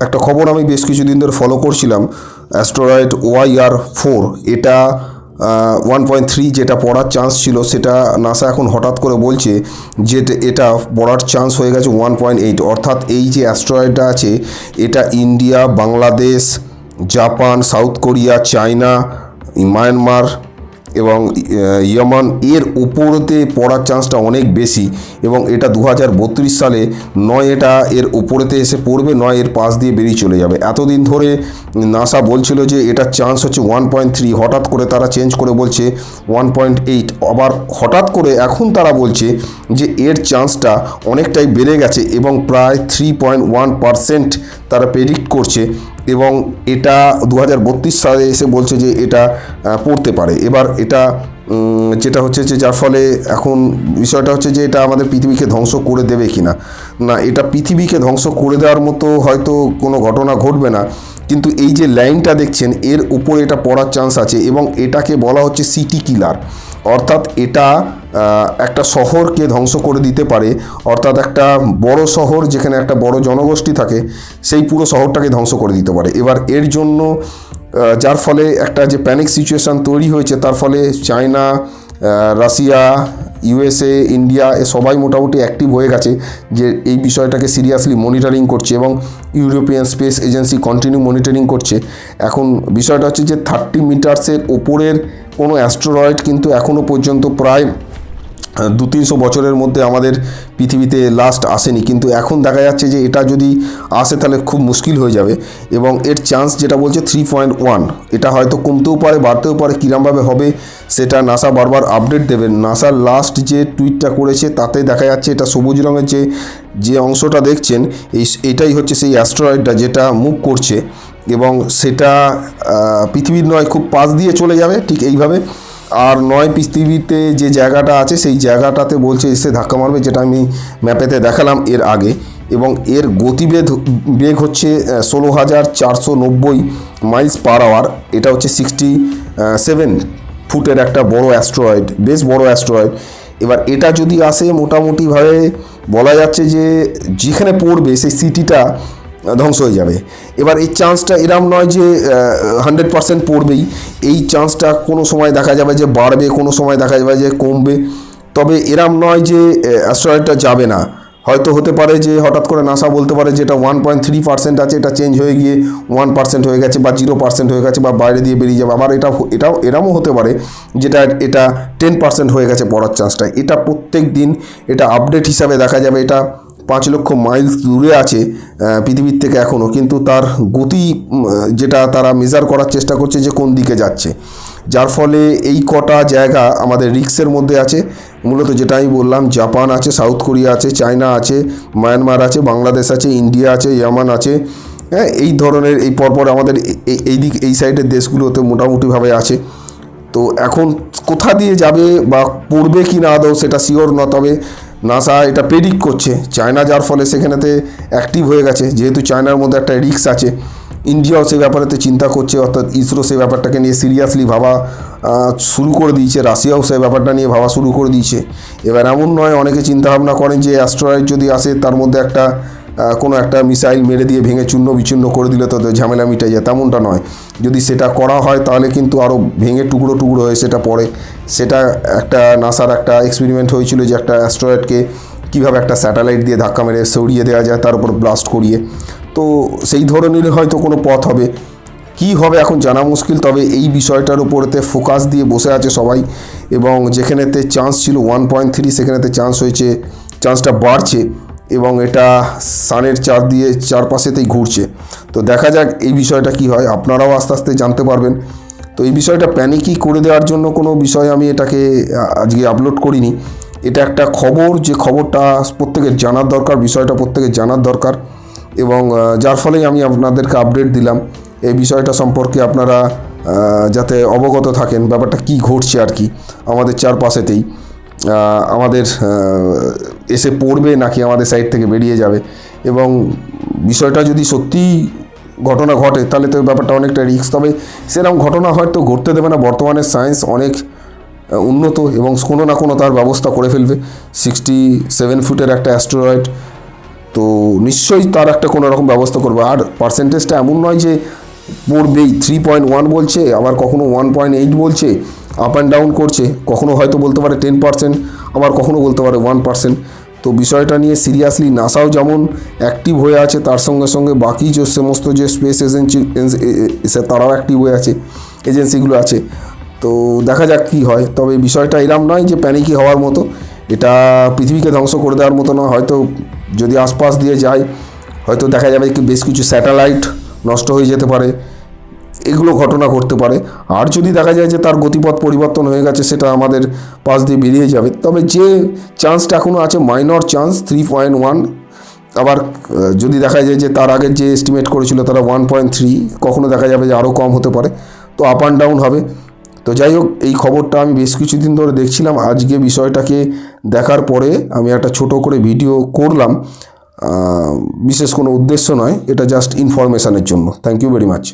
একটা খবর আমি বেশ কিছুদিন ধরে ফলো করছিলাম অ্যাস্ট্রয়েড ওয়াই আর ফোর এটা ওয়ান পয়েন্ট থ্রি যেটা পড়ার চান্স ছিল, সেটা নাসা এখন হঠাৎ করে বলছে যে এটা- পড়ার চান্স হয়ে গেছে ওয়ান পয়েন্ট এইট অর্থাৎ এই যে অ্যাস্ট্রয়েডটা আছে, এটা India Bangladesh Japan South Korea China Myanmar এবং ইয়েমান এর উপরতে পড়ার চান্সটা অনেক বেশি এবং এটা দু হাজার বত্রিশ সালে নয় এটা এর উপরেতে এসে পড়বে, নয় এর পাশ দিয়ে বেরিয়ে চলে যাবে। এতদিন ধরে নাসা বলছিল যে এটার চান্স হচ্ছে ওয়ান পয়েন্ট থ্রি হঠাৎ করে তারা চেঞ্জ করে বলছে ওয়ান পয়েন্ট এইট আবার হঠাৎ করে এখন তারা বলছে যে এর চান্সটা অনেকটাই বেড়ে গেছে এবং প্রায় থ্রি পয়েন্ট ওয়ান তারা প্রেডিক্ট করছে এবং এটা দু হাজার বত্রিশ সালে এসে বলছে যে এটা পড়তে পারে। এবার এটা যেটা হচ্ছে যে যার ফলে এখন বিষয়টা হচ্ছে যে এটা আমাদের পৃথিবীকে ধ্বংস করে দেবে কিনা। না, এটা পৃথিবীকে ধ্বংস করে দেওয়ার মতো হয়তো কোনো ঘটনা ঘটবে না। কিন্তু এই যে লাইনটা দেখছেন, এর উপরে এটা পড়ার চান্স আছে এবং এটাকে বলা হচ্ছে সিটি কিলার অর্থাৎ এটা একটা শহরকে ধ্বংস করে দিতে পারে, অর্থাৎ একটা বড় শহর যেখানে একটা বড় জনগোষ্ঠী থাকে, সেই পুরো শহরটাকে ধ্বংস করে দিতে পারে। এবার এর জন্য যার ফলে একটা যে প্যানিক সিচুয়েশান তৈরি হয়েছে, তার ফলে চায়না রাশিয়া ইউএসএ ইন্ডিয়া এ সবাই মোটামুটি অ্যাক্টিভ হয়ে গেছে যে এই বিষয়টাকে সিরিয়াসলি মনিটরিং করছে এবং European space agency continue monitoring করছে। এখন বিষয়টা হচ্ছে যে থার্টি মিটার্সের ওপরের কোনো অ্যাস্ট্রয়েড কিন্তু এখনও পর্যন্ত প্রায় দু তিনশো বছরের মধ্যে আমাদের পৃথিবীতে লাস্ট আসেনি। কিন্তু এখন দেখা যাচ্ছে যে এটা যদি আসে তাহলে খুব মুশকিল হয়ে যাবে এবং এর চান্স যেটা বলছে থ্রি পয়েন্ট ওয়ান এটা হয়তো কমতেও পারে, বাড়তেও পারে, কীরমভাবে হবে সেটা নাসা বারবার আপডেট দেবেন। নাসার লাস্ট যে টুইটটা করেছে তাতে দেখা যাচ্ছে এটা সবুজ রঙের যে যে অংশটা দেখছেন, এই, এটাই হচ্ছে সেই অ্যাস্ট্রয়েডটা যেটা মুভ করছে। এবং সেটা পৃথিবীর নয়, খুব পাশ দিয়ে চলে যাবে, ঠিক এইভাবে। আর নয়, পৃথিবীতে যে জায়গাটা আছে, সেই জায়গাটাতে বলছে, এসে ধাক্কা মারবে, যেটা আমি ম্যাপেতে দেখালাম এর আগে। এবং এর গতিবেগ বেগ হচ্ছে ষোলো হাজার চারশো নব্বই মাইলস পার আওয়ার এটা হচ্ছে সিক্সটি সেভেন ফুটের একটা বড় অ্যাস্ট্রয়েড বেশ বড় অ্যাস্ট্রয়েড এবার এটা যদি আসে, মোটামুটিভাবে বলা যাচ্ছে যে, যেখানে পড়বে, সেই সিটিটা ধ্বংস হয়ে যাবে। এবার এই চান্সটা এরম নয় যে হান্ড্রেড পার্সেন্ট পড়বেই। এই চান্সটা কোনো সময় দেখা যাবে যে বাড়বে, কোনো সময় দেখা যাবে যে কমবে। তবে এরম নয় যে অ্যাস্ট্রয়েডটা যাবে না। হয়তো হতে পারে যে, হঠাৎ করে নাসা বলতে পারে যে এটা ওয়ান পয়েন্ট থ্রি পার্সেন্ট আছে, এটা চেঞ্জ হয়ে গিয়ে ওয়ান পার্সেন্ট হয়ে গেছে বা জিরো পার্সেন্ট হয়ে গেছে বা বাইরে দিয়ে বেরিয়ে যাবে। আবার এটা এটাও, এরমও হতে পারে যেটা, এটা টেন পার্সেন্ট হয়ে গেছে পড়ার চান্সটা এটা প্রত্যেক দিন এটা আপডেট হিসাবে দেখা যাবে, এটা পাঁচ লক্ষ মাইলস দূরে আছে পৃথিবীর থেকে এখনও কিন্তু তার গতি যেটা তারা মেজার করার চেষ্টা করছে যে কোন দিকে যাচ্ছে। যার ফলে এই কটা জায়গা আমাদের রিক্সের মধ্যে আছে। মূলত যেটা আমি বললাম, জাপান আছে সাউথ কোরিয়া আছে চায়না আছে মায়ানমার আছে, বাংলাদেশ আছে ইন্ডিয়া আছে ইয়ামান আছে। হ্যাঁ এই ধরনের, এই পরপর আমাদের এই- দিক, এই সাইডের দেশগুলোতে মোটামুটিভাবে আছে। তো এখন কোথা দিয়ে যাবে বা পড়বে কি না আদৌ সেটা শিওর না তবে নাসা এটা প্রেডিক্ট করছে। চায়না যার ফলে সেখানেতে অ্যাক্টিভ হয়ে গেছে। যেহেতু চায়নার মধ্যে একটা রিক্স আছে ইন্ডিয়াও সেই ব্যাপারেতে চিন্তা করছে, অর্থাৎ ইসরো সে ব্যাপারটাকে নিয়ে সিরিয়াসলি ভাবা শুরু করে দিয়েছে। রাশিয়াও সেই ব্যাপারটা নিয়ে ভাবা শুরু করে দিয়েছে। এবার এমন নয়, অনেকে চিন্তাভাবনা করেন যে অ্যাস্ট্রয়েড যদি আসে, তার মধ্যে একটা কোনো একটা মিসাইল মেরে দিয়ে ভেঙে চূর্ণ বিচূর্ণ করে দিলে তো ঝামেলা মিটে যায়, তেমনটা নয়। যদি সেটা করা হয় তাহলে কিন্তু আরও ভেঙে টুকরো টুকরো হয়ে সেটা পড়ে। সেটা একটা নাসার একটা এক্সপেরিমেন্ট হয়েছিল যে একটা অ্যাস্ট্রয়েডকে কীভাবে একটা স্যাটেলাইট দিয়ে ধাক্কা মেরে সরিয়ে দেওয়া যায়, তার উপর ব্লাস্ট করিয়ে। তো সেই ধরনের হয়তো কোনো পথ হবে। কি হবে এখন জানা মুশকিল, তবে এই বিষয়টার উপরেতে ফোকাস দিয়ে বসে আছে সবাই। এবং যেখানেতে চান্স ছিল ওয়ান পয়েন্ট থ্রি সেখানেতে চান্স হয়েছে চান্সটা বাড়ছে। এবং এটা সানের চার দিয়ে চারপাশেতেই ঘুরছে। তো দেখা যাক এই বিষয়টা কি হয়। আপনারাও আস্তে আস্তে জানতে পারবেন। তো এই বিষয়টা প্যানিকই করে দেওয়ার জন্য কোনো বিষয় আমি এটাকে আজকে আপলোড করিনি। এটা একটা খবর, যে খবরটা প্রত্যেকের জানার দরকার, বিষয়টা প্রত্যেকের জানার দরকার। এবং যার ফলেই আমি আপনাদেরকে আপডেট দিলাম। এই বিষয়টা সম্পর্কে আপনারা যাতে অবগত থাকেন, ব্যাপারটা কি ঘটছে আর কি আমাদের চারপাশেতেই। আমাদের এসে পড়বে নাকি আমাদের সাইড থেকে বেরিয়ে যাবে। এবং বিষয়টা যদি সত্যিই ঘটনা ঘটে, তাহলে তো ব্যাপারটা অনেকটা রিস্ক তবে সেরকম ঘটনা হয়তো ঘটতে দেবে না। বর্তমানে সায়েন্স অনেক উন্নত এবং কোনো না কোনো তার ব্যবস্থা করে ফেলবে। সিক্সটি সেভেন ফুটের একটা অ্যাস্ট্রয়েড তো নিশ্চয়ই তার একটা কোনো রকম ব্যবস্থা করবে। আর পার্সেন্টেজটা এমন নয় যে পড়বেই। থ্রি পয়েন্ট ওয়ান বলছে, আবার কখনো ওয়ান পয়েন্ট এইট বলছে। আপ অ্যান্ড ডাউন করছে, কখনো হয়তো বলতে পারে টেন পার্সেন্ট আবার কখনো বলতে পারে ওয়ান পার্সেন্ট তো বিষয়টা নিয়ে সিরিয়াসলি নাসাও যেমন অ্যাক্টিভ হয়ে আছে, তার সঙ্গে সঙ্গে বাকি যে সমস্ত যে স্পেস এজেন্সি তারাও অ্যাক্টিভ হয়ে আছে এজেন্সিগুলো আছে। তো দেখা যাক কী হয়, তবে বিষয়টা এরম নয় যে প্যানিকি হওয়ার মতো। এটা পৃথিবীকে ধ্বংস করে দেওয়ার মতো নয়, হয়তো যদি আশপাশ দিয়ে যায়, হয়তো দেখা যাবে কি বেশ কিছু স্যাটেলাইট নষ্ট হয়ে যেতে পারে। এগুলো ঘটনা ঘটতে পারে। আর যদি দেখা যায় যে তার গতিপথ পরিবর্তন হয়ে গেছে, সেটা আমাদের পাশ দিয়ে বেরিয়ে যাবে। তবে যে চান্সটা এখনও আছে, minor chance three point one আবার যদি দেখা যায় যে তার আগের যে এস্টিমেট করেছিল, তারা ওয়ান পয়েন্ট থ্রি কখনও দেখা যাবে যে আরও কম হতে পারে। তো আপ অ্যান্ড ডাউন হবে। তো যাই হোক, এই খবরটা আমি বেশ কিছুদিন ধরে দেখছিলাম। আজকে বিষয়টাকে দেখার পরে আমি একটা ছোট করে ভিডিও করলাম। বিশেষ কোনো উদ্দেশ্য নয়, এটা জাস্ট ইনফরমেশানের জন্য। Thank you very much